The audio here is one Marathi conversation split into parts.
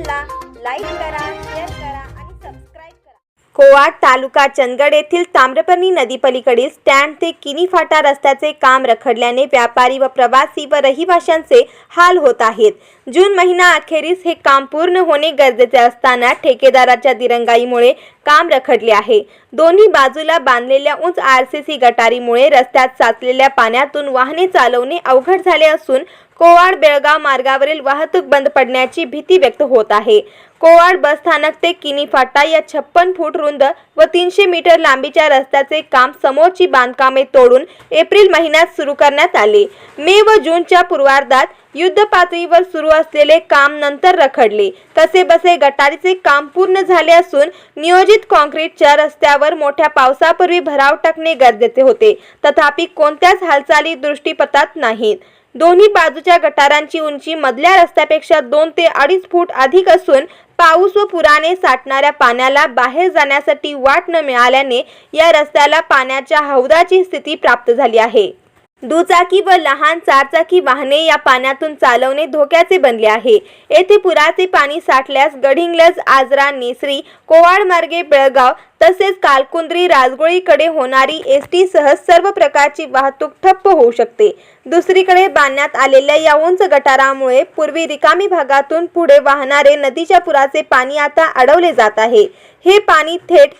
चॅनलला लाईक करा शेअर करा आणि सबस्क्राईब करा. कोवाड तालुका चंदगड येथील ताम्रपर्णी नदीपलीकडील स्टँड ते किनी फाटा रस्त्याचे काम रखडल्याने व्यापारी व प्रवासी व रहिवाशांचे हाल होत आहेत. जून महिना अखेरीस हे काम पूर्ण होणे गरजेचे असताना ठेकेदाराच्या दिरंगाईमुळे काम रखडले आहे. दोन्ही बाजूला बांधलेल्या उंच आर सी सी गटारीमुळे रस्त्यात साचलेल्या पाण्यातून वाहने चालवणे अवघड झाले असून कोवाड बेळगाव मार्गावरील वाहतूक बंद पडण्याची भीती व्यक्त होत आहे. कोवाड बस स्थानक ते किनी फाटा या छप्पन फूट रुंद व तीनशे मीटर लांबीच्या रस्त्याचे काम समोरची बांधकामे तोडून एप्रिल महिन्यात सुरू करण्यात आले. मे व जूनच्या पूर्वार्धात युद्ध पातळीवर सुरू असलेले काम नंतर रखडले. कसे बसे गटारीचे काम पूर्ण झाले असून नियोजित कॉन्क्रीटच्या रस्त्यावर मोठ्या पावसापूर्वी भराव टाकणे गरजेचे होते. तथापि कोणत्याच हालचाली दृष्टीपथात नाहीत. दोन्ही बाजूच्या गटारांची उंची मधल्या रस्त्यापेक्षा दोन ते अडीच फूट अधिक असून पाऊस व पुराने साठणाऱ्या पाण्याला बाहेर जाण्यासाठी वाट न मिळाल्याने या रस्त्याला पाण्याच्या हौदाची स्थिती प्राप्त झाली आहे. दुचाकी व लहान चारचाकी वाहने या पाण्यातून चालवणे धोक्याचे बनले आहे. येथे पुराचे पाणी साठल्यास गडिंगलज आजरा नेसरी कोवाड मार्गे बेळगाव तसेच कालकुंद्री राजगोळीकडे होणारी एस टी सह सर्व प्रकारची वाहतूक ठप्प होऊ शकते. दुसरीकडे बांधण्यात आलेल्या या उंच गटारामुळे पूर्वी रिकामी भागातून पुढे वाहणारे नदीच्या पुराचे पाणी आता अडवले जात आहे. हे पाणी थेट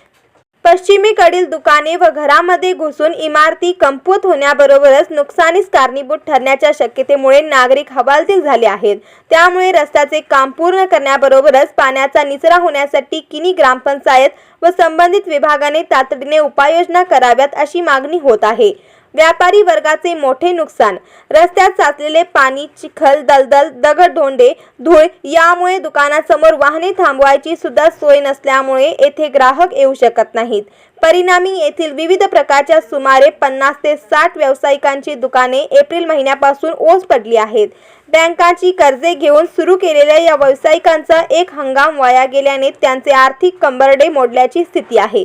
पश्चिमेकडील दुकाने व घरामध्ये घुसून इमारती कमकुवत होण्याबरोबरच नुकसानीस कारणीभूत ठरण्याच्या शक्यतेमुळे नागरिक हवालदिल झाले आहेत. त्यामुळे रस्त्याचे काम पूर्ण करण्याबरोबरच पाण्याचा निचरा होण्यासाठी किनी ग्रामपंचायत व संबंधित विभागाने तातडीने उपाययोजना कराव्यात अशी मागणी होत आहे. व्यापारी वर्गाचे मोठे नुकसान. रस्त्यात साचलेले पाणी चिखल दलदल दगडधोंडे धूळ यामुळे दुकानासमोर वाहने थांबवायची सुद्धा सोय नसल्यामुळे येथे ग्राहक येऊ शकत नाहीत. परिणामी येथील विविध प्रकारच्या सुमारे पन्नास ते साठ व्यावसायिकांची दुकाने एप्रिल महिन्यापासून ओस पडली आहेत. बँकांची कर्जे घेऊन सुरू केलेल्या या व्यावसायिकांचा एक हंगाम वाया गेल्याने त्यांचे आर्थिक कंबरडे मोडल्याची स्थिती आहे.